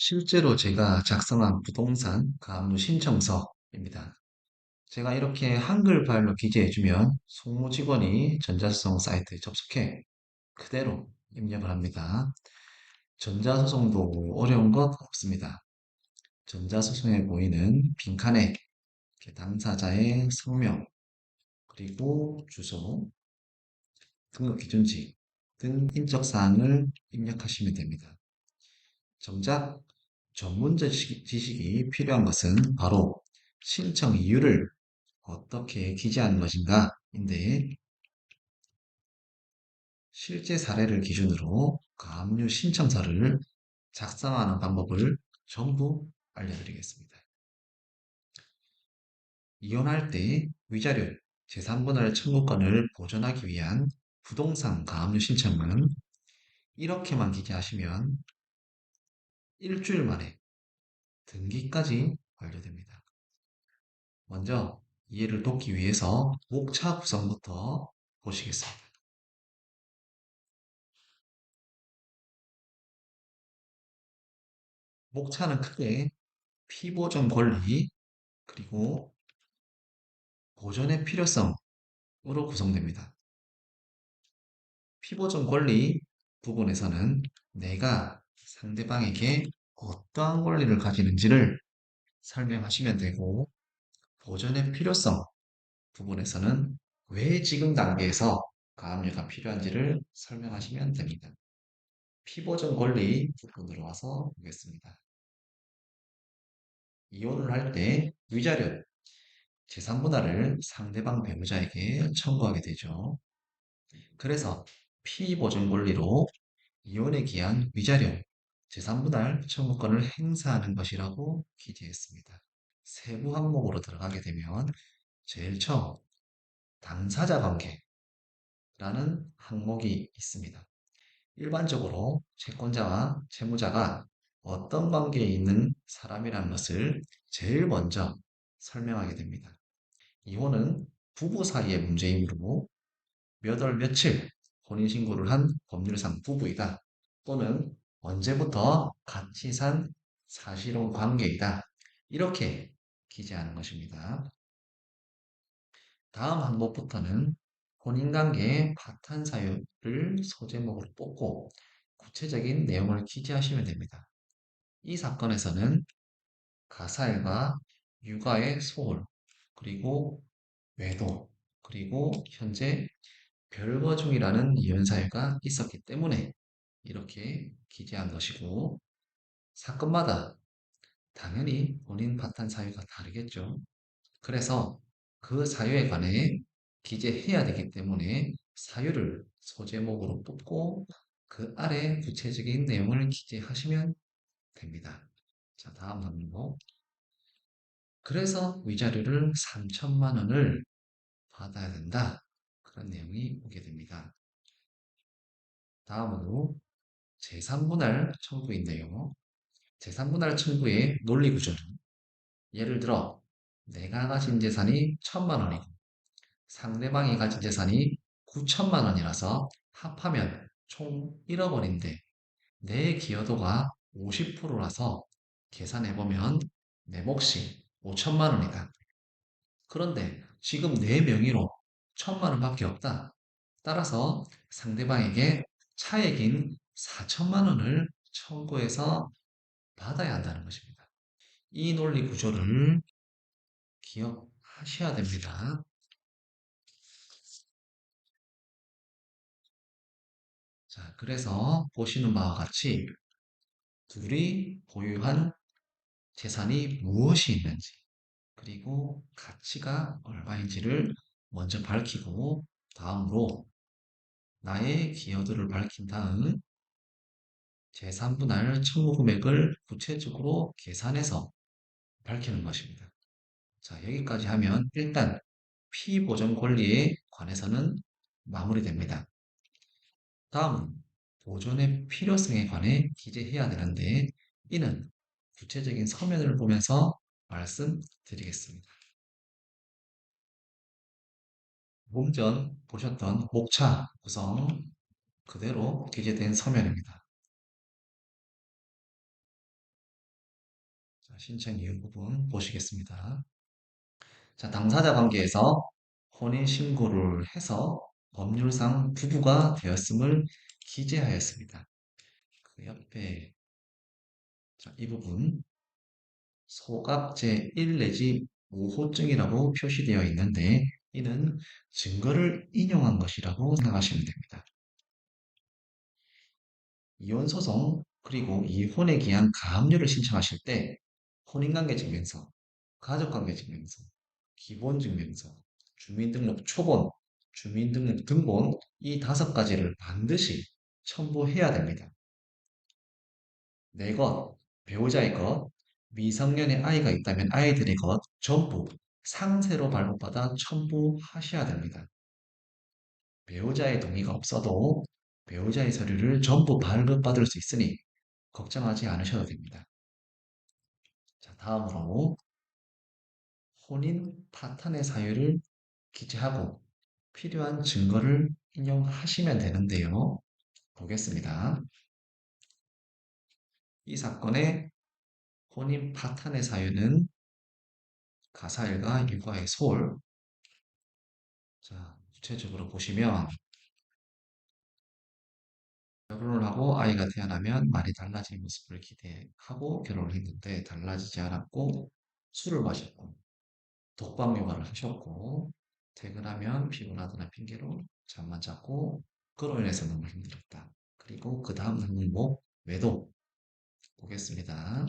실제로 제가 작성한 부동산 가압류 신청서입니다. 제가 이렇게 한글 파일로 기재해주면 송무 직원이 전자소송 사이트에 접속해 그대로 입력을 합니다. 전자소송도 어려운 것 없습니다. 전자소송에 보이는 빈칸에 당사자의 성명, 그리고 주소, 등록 기준지 등 인적사항을 입력하시면 됩니다. 정작 전문적 지식이 필요한 것은 바로 신청 이유를 어떻게 기재하는 것인가 인데 실제 사례를 기준으로 가압류 신청서를 작성하는 방법을 전부 알려드리겠습니다. 이혼할 때 위자료 제3분할 청구권을 보존하기 위한 부동산 가압류 신청은 이렇게만 기재하시면 일주일 만에 등기까지 완료됩니다. 먼저 이해를 돕기 위해서 목차 구성부터 보시겠습니다. 목차는 크게 피보존 권리 그리고 보존의 필요성으로 구성됩니다. 피보존 권리 부분에서는 내가 상대방에게 어떠한 권리를 가지는지를 설명하시면 되고 보존의 필요성 부분에서는 왜 지금 단계에서 가압류가 필요한지를 설명하시면 됩니다. 피보존 권리 부분으로 와서 보겠습니다. 이혼을 할 때 위자료, 재산 분할을 상대방 배우자에게 청구하게 되죠. 그래서 피보존 권리로 이혼에 기한 위자료, 재산분할 청구권을 행사하는 것이라고 기재했습니다. 세부 항목으로 들어가게 되면 제일 처음 당사자 관계라는 항목이 있습니다. 일반적으로 채권자와 채무자가 어떤 관계에 있는 사람이라는 것을 제일 먼저 설명하게 됩니다. 이혼은 부부 사이의 문제이므로 몇 월 며칠 혼인신고를 한 법률상 부부이다 또는 언제부터 같이 산 사실혼 관계이다. 이렇게 기재하는 것입니다. 다음 항목부터는 혼인관계의 파탄 사유를 소제목으로 뽑고 구체적인 내용을 기재하시면 됩니다. 이 사건에서는 가사일과 육아의 소홀, 그리고 외도, 그리고 현재 별거 중이라는 이혼 사유가 있었기 때문에 이렇게 기재한 것이고 사건마다 당연히 본인 파탄 사유가 다르겠죠. 그래서 그 사유에 관해 기재해야 되기 때문에 사유를 소제목으로 뽑고 그 아래 구체적인 내용을 기재하시면 됩니다. 자, 다음 항목. 그래서 위자료를 3천만 원을 받아야 된다. 그런 내용이 오게 됩니다. 다음으로 제3분할 청구인데요. 제3분할 청구의 논리 구조는 예를 들어 내가 가진 재산이 1천만 원이고 상대방이 가진 재산이 9천만 원이라서 합하면 총 1억 원인데 내 기여도가 50%라서 계산해보면 내 몫이 5천만 원이다. 그런데 지금 내 명의로 1천만 원밖에 없다. 따라서 상대방에게 차액인 4천만 원을 청구해서 받아야 한다는 것입니다. 이 논리 구조를 기억하셔야 됩니다. 자, 그래서 보시는 바와 같이 둘이 보유한 재산이 무엇이 있는지, 그리고 가치가 얼마인지를 먼저 밝히고, 다음으로 나의 기여도를 밝힌 다음 제3분할 청구 금액을 구체적으로 계산해서 밝히는 것입니다. 자, 여기까지 하면 일단 피보전 권리에 관해서는 마무리됩니다. 다음은 보존의 필요성에 관해 기재해야 되는데 이는 구체적인 서면을 보면서 말씀드리겠습니다. 몸전 보셨던 목차 구성 그대로 기재된 서면입니다. 신청 이유 부분 보시겠습니다. 자, 당사자 관계에서 혼인 신고를 해서 법률상 부부가 되었음을 기재하였습니다. 그 옆에 자, 이 부분 소갑 제1 내지 5호증이라고 표시되어 있는데 이는 증거를 인용한 것이라고 생각하시면 됩니다. 이혼소송 그리고 이혼에 기한 가압류를 신청하실 때 혼인관계 증명서, 가족관계 증명서, 기본 증명서, 주민등록 초본, 주민등록 등본 이 다섯 가지를 반드시 첨부해야 됩니다. 내 것, 배우자의 것, 미성년의 아이가 있다면 아이들의 것 전부 상세로 발급받아 첨부하셔야 됩니다. 배우자의 동의가 없어도 배우자의 서류를 전부 발급받을 수 있으니 걱정하지 않으셔도 됩니다. 자, 다음으로 혼인 파탄의 사유를 기재하고 필요한 증거를 인용하시면 되는데요. 보겠습니다. 이 사건의 혼인 파탄의 사유는 가사일과 일과의 소홀. 자, 구체적으로 보시면 결혼을 하고 아이가 태어나면 많이 달라진 모습을 기대하고 결혼을 했는데 달라지지 않았고 술을 마셨고 독방 육아를 하셨고 퇴근하면 피곤하다는 핑계로 잠만 잤고 그로 인해서 너무 힘들었다. 그리고 그 다음 항목 외도 보겠습니다.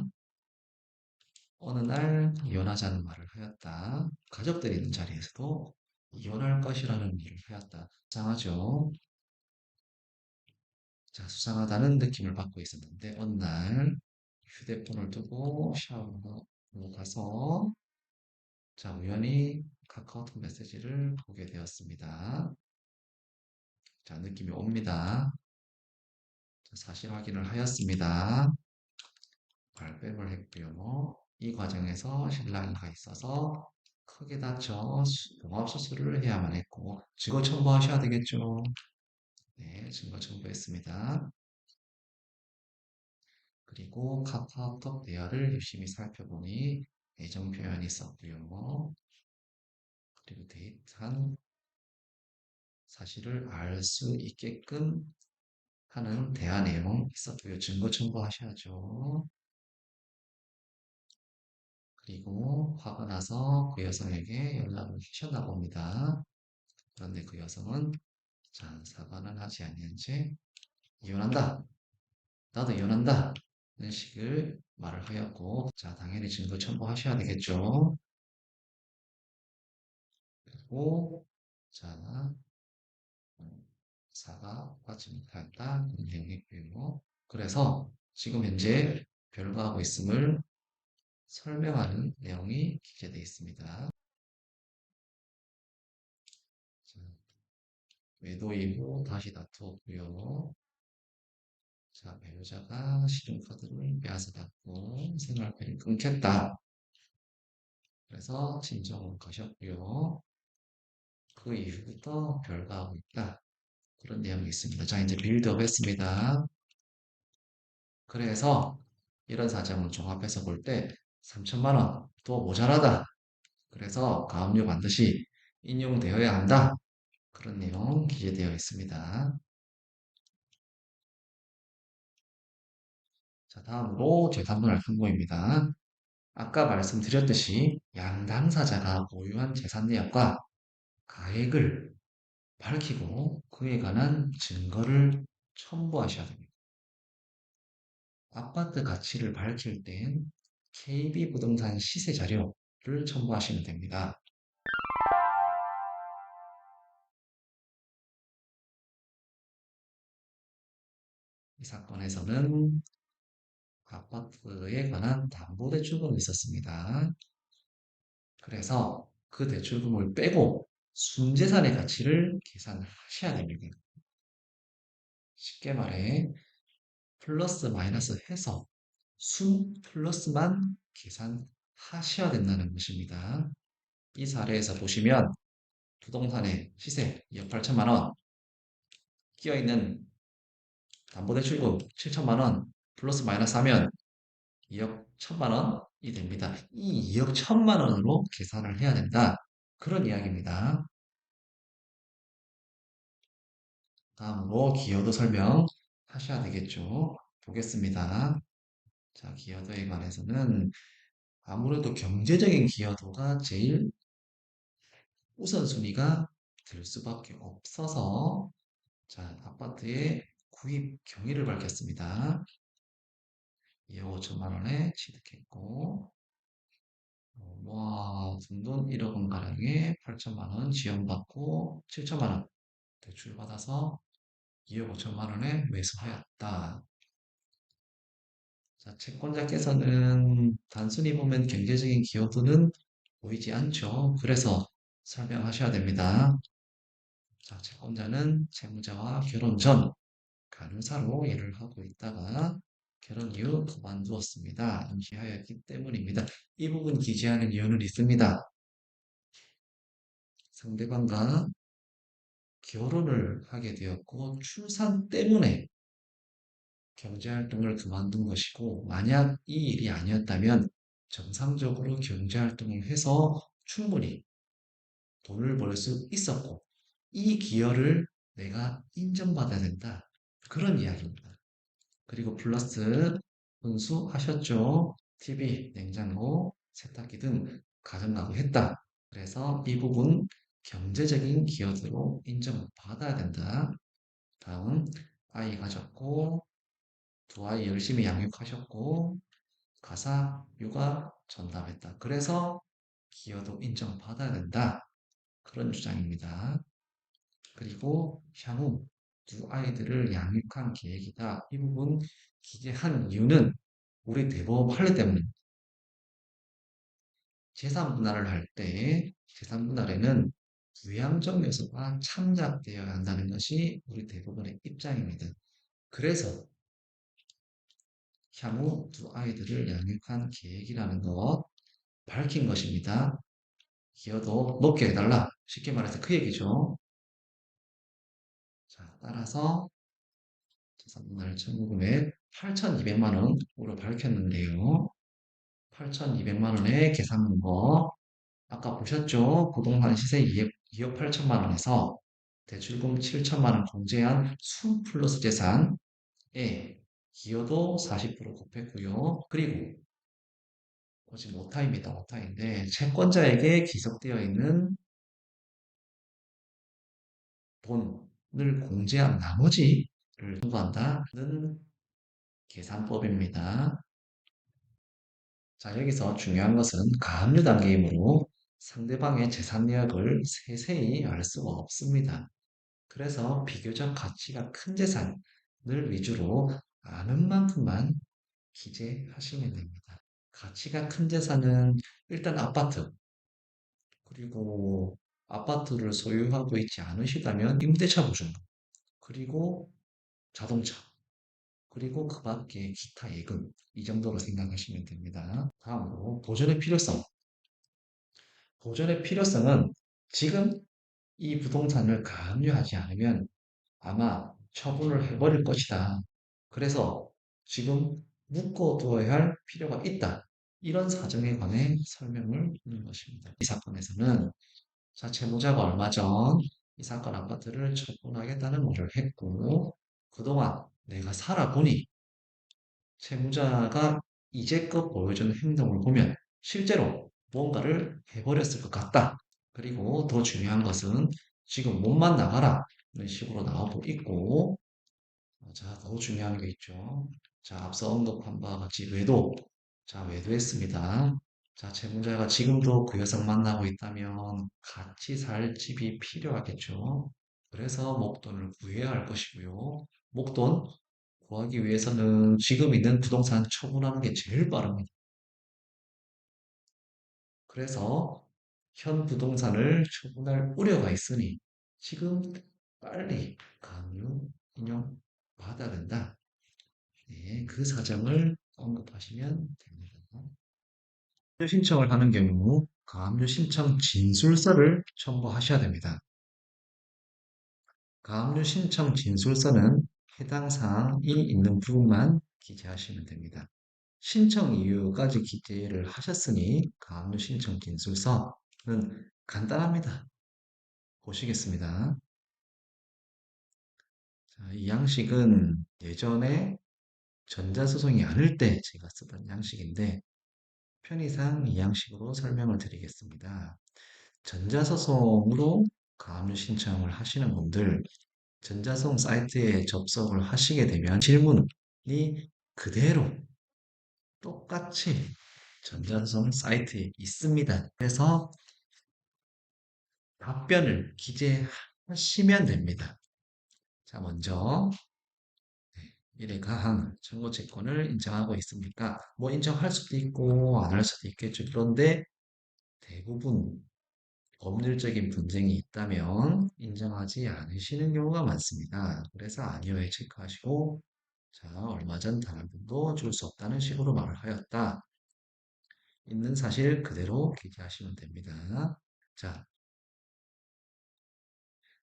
어느 날 이혼하자는 말을 하였다. 가족들이 있는 자리에서도 이혼할 것이라는 말을 하였다. 이상하죠? 자, 수상하다는 느낌을 받고 있었는데 어느 날 휴대폰을 두고 샤워로 가서 자, 우연히 카카오톡 메시지를 보게 되었습니다. 자, 느낌이 옵니다. 자, 사실 확인을 하였습니다. 발뺌을 했고요. 이 과정에서 신랑이가 있어서 크게 다쳐 봉합수술을 해야만 했고 증거 첨부하셔야 되겠죠. 네, 증거 첨부했습니다. 그리고 카카오톡 대화를 유심히 살펴보니 애정 표현이 있었고요. 그리고 데이트한 사실을 알 수 있게끔 하는 대화 내용 있었고요. 증거 첨부하셔야죠. 그리고 화가 나서 그 여성에게 연락을 하셨나 봅니다. 그런데 그 여성은 자, 사과는 하지 채 이혼한다. 나도 이혼한다. 이런 식을 말을 하였고 자, 당연히 증거 첨부하셔야 되겠죠. 그리고 자, 사과받지 못하였다. 그런 내용이고요. 그래서 지금 현재 별거하고 있음을 설명하는 내용이 기재되어 있습니다. 외도이고 다시 다투었고요. 자, 배우자가 신용카드를 빼앗아 갔고 생활비를 끊겠다. 그래서 진정을 거셨고요. 그 이후부터 별거하고 있다. 그런 내용이 있습니다. 자, 이제 빌드업 했습니다. 그래서 이런 사정을 종합해서 볼 때 3천만 원 또 모자라다. 그래서 가압류 반드시 인용되어야 한다. 그런 내용 기재되어 있습니다. 자, 다음으로 제3분할 항목입니다. 아까 말씀드렸듯이 양당사자가 보유한 재산 내역과 가액을 밝히고 그에 관한 증거를 첨부하셔야 됩니다. 아파트 가치를 밝힐 땐 KB부동산 시세 자료를 첨부하시면 됩니다. 이 사건에서는 아파트에 관한 담보대출금이 있었습니다. 그래서 그 대출금을 빼고 순재산의 가치를 계산하셔야 됩니다. 쉽게 말해 플러스 마이너스 해서 순 플러스만 계산하셔야 된다는 것입니다. 이 사례에서 보시면 부동산의 시세 2억 8천만 원 끼어있는 담보대출금 7천만 원 플러스 마이너스 하면 2억 1천만 원이 됩니다. 이 2억 1천만 원으로 계산을 해야 된다. 그런 이야기입니다. 다음으로 기여도 설명 하셔야 되겠죠. 보겠습니다. 자, 기여도에 관해서는 아무래도 경제적인 기여도가 제일 우선순위가 될 수밖에 없어서 자, 아파트의 구입 경위를 밝혔습니다. 2억 5천만 원에 취득했고 어, 와, 든돈 1억 원 가량에 8천만 원 지원받고 7천만 원 대출 받아서 2억 5천만 원에 매수하였다. 자, 채권자께서는 단순히 보면 경제적인 기여도는 보이지 않죠. 그래서 설명하셔야 됩니다. 자, 채권자는 채무자와 결혼 전 간호사로 일을 하고 있다가 결혼 이후 그만두었습니다. 임시하였기 때문입니다. 이 부분 기재하는 이유는 있습니다. 상대방과 결혼을 하게 되었고 출산 때문에 경제활동을 그만둔 것이고 만약 이 일이 아니었다면 정상적으로 경제활동을 해서 충분히 돈을 벌 수 있었고 이 기여를 내가 인정받아야 된다. 그런 이야기입니다. 그리고 플러스 혼수 하셨죠? TV, 냉장고, 세탁기 등 가정가구 했다. 그래서 이 부분 경제적인 기여도로 인정받아야 된다. 다음 아이 가졌고 두 아이 열심히 양육하셨고 가사 육아 전담했다. 그래서 기여도 인정받아야 된다. 그런 주장입니다. 그리고 향후 두 아이들을 양육한 계획이다. 이 부분 기재한 이유는 우리 대법 판례 때문에 재산 분할을 할 때 재산 분할에는 부양적 요소가 참작되어야 한다는 것이 우리 대부분의 입장입니다. 그래서 향후 두 아이들을 양육한 계획이라는 것 밝힌 것입니다. 기여도 높게 해달라. 쉽게 말해서 그 얘기죠. 자, 따라서 재산분할 청구 금액 8,200만 원으로 밝혔는데요. 8,200만 원의 계산문거 아까 보셨죠? 부동산 시세 2억, 2억 8천만 원에서 대출금 7천만 원 공제한 순 플러스 재산에 기여도 40% 곱했고요. 그리고 지금 오타입니다. 오타인데 채권자에게 기속되어 있는 돈 을 공제한 나머지를 청구한다는 계산법입니다. 자, 여기서 중요한 것은 가압류 단계이므로 상대방의 재산 내역을 세세히 알 수가 없습니다. 그래서 비교적 가치가 큰 재산을 위주로 아는 만큼만 기재하시면 됩니다. 가치가 큰 재산은 일단 아파트, 그리고 아파트를 소유하고 있지 않으시다면 임대차 보증금, 그리고 자동차, 그리고 그 밖에 기타 예금, 이 정도로 생각하시면 됩니다. 다음으로 보존의 필요성. 보존의 필요성은 지금 이 부동산을 가압류하지 않으면 아마 처분을 해버릴 것이다. 그래서 지금 묶어두어야 할 필요가 있다. 이런 사정에 관해 설명을 하는 것입니다. 이 사건에서는 자, 채무자가 얼마 전 이 사건 아파트를 처분하겠다는 말을 했고 그동안 내가 살아보니 채무자가 이제껏 보여준 행동을 보면 실제로 뭔가를 해버렸을 것 같다. 그리고 더 중요한 것은 지금 몸만 나가라. 이런 식으로 나오고 있고, 어, 자, 더 중요한 게 있죠. 자, 앞서 언급한 바와 같이 외도. 자, 외도했습니다. 자, 채무자가 지금도 그 여성 만나고 있다면 같이 살 집이 필요하겠죠. 그래서 목돈을 구해야 할 것이고요. 목돈 구하기 위해서는 지금 있는 부동산 처분하는 게 제일 빠릅니다. 그래서 현 부동산을 처분할 우려가 있으니 지금 빨리 강요 인용 받아야 된다. 네, 그 사정을 언급하시면 됩니다. 신청을 하는 경우 가압류 신청 진술서를 첨부하셔야 됩니다. 가압류 신청 진술서는 해당 사항이 있는 부분만 기재하시면 됩니다. 신청 이유까지 기재를 하셨으니 가압류 신청 진술서는 간단합니다. 보시겠습니다. 자, 이 양식은 예전에 전자소송이 아닐 때 제가 쓰던 양식인데 편의상 이 양식으로 설명을 드리겠습니다. 전자소송으로 가압류 신청을 하시는 분들 전자소송 사이트에 접속을 하시게 되면 질문이 그대로 똑같이 전자소송 사이트에 있습니다. 그래서 답변을 기재하시면 됩니다. 자, 먼저 네, 1회 가항 청구 채권을 인정하고 있습니까? 뭐 인정할 수도 있고 안 할 수도 있겠죠. 그런데 대부분 법률적인 분쟁이 있다면 인정하지 않으시는 경우가 많습니다. 그래서 아니오에 체크하시고 자, 얼마 전 다른 분도 줄 수 없다는 식으로 말을 하였다. 있는 사실 그대로 기재하시면 됩니다. 자,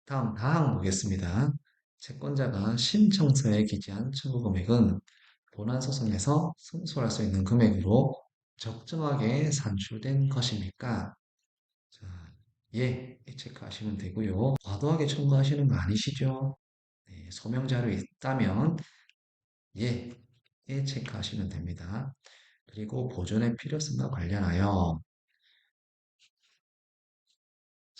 다음 다항 보겠습니다. 채권자가 신청서에 기재한 청구 금액은 본안 소송에서 승소할 수 있는 금액으로 적정하게 산출된 것입니까? 자, 예, 체크하시면 되고요. 과도하게 청구하시는 거 아니시죠? 네, 소명 자료 있다면 예, 예 체크하시면 됩니다. 그리고 보존의 필요성과 관련하여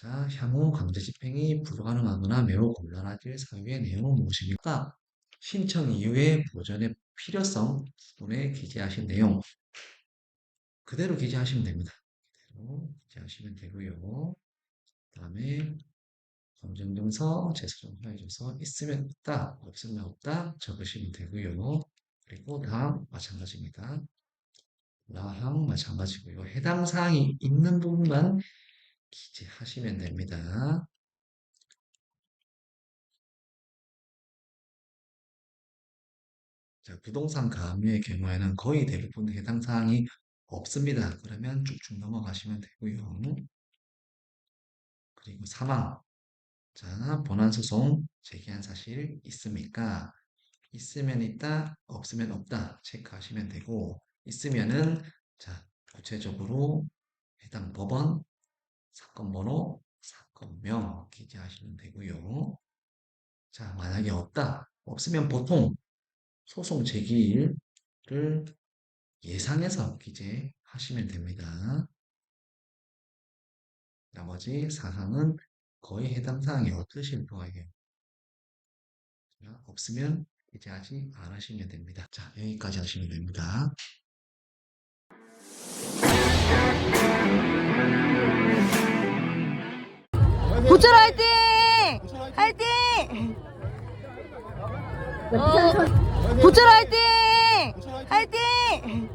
자, 향후 강제 집행이 불가능하거나 매우 곤란해질 사유의 내용은 무엇입니까? 신청 이후에 보존의 필요성 부분에 기재하신 내용 그대로 기재하시면 됩니다. 그대로 기재하시면 되고요. 그 다음에 검증증서, 재소정 허용증서 있으면 있다, 없으면 없다 적으시면 되고요. 그리고 다음 마찬가지입니다. 나항 마찬가지고요. 해당 사항이 있는 부분만 기재하시면 됩니다. 자, 부동산 가압류의 경우에는 거의 대부분 해당 사항이 없습니다. 그러면 쭉쭉 넘어가시면 되고요. 그리고 사망. 자, 본안소송 제기한 사실 있습니까? 있으면 있다, 없으면 없다 체크하시면 되고 있으면은 자, 구체적으로 해당 법원, 사건 번호, 사건명 기재하시면 되고요. 자, 만약에 없다, 없으면 보통 소송 제기일을 예상해서 기재하시면 됩니다. 나머지 사항은 거의 해당 사항이 없으실 거예요. 없으면 기재하지 않으시면 됩니다. 자, 여기까지 하시면 됩니다. 고철 화이팅! 화이팅! 어, 고철 화이팅! 화이팅!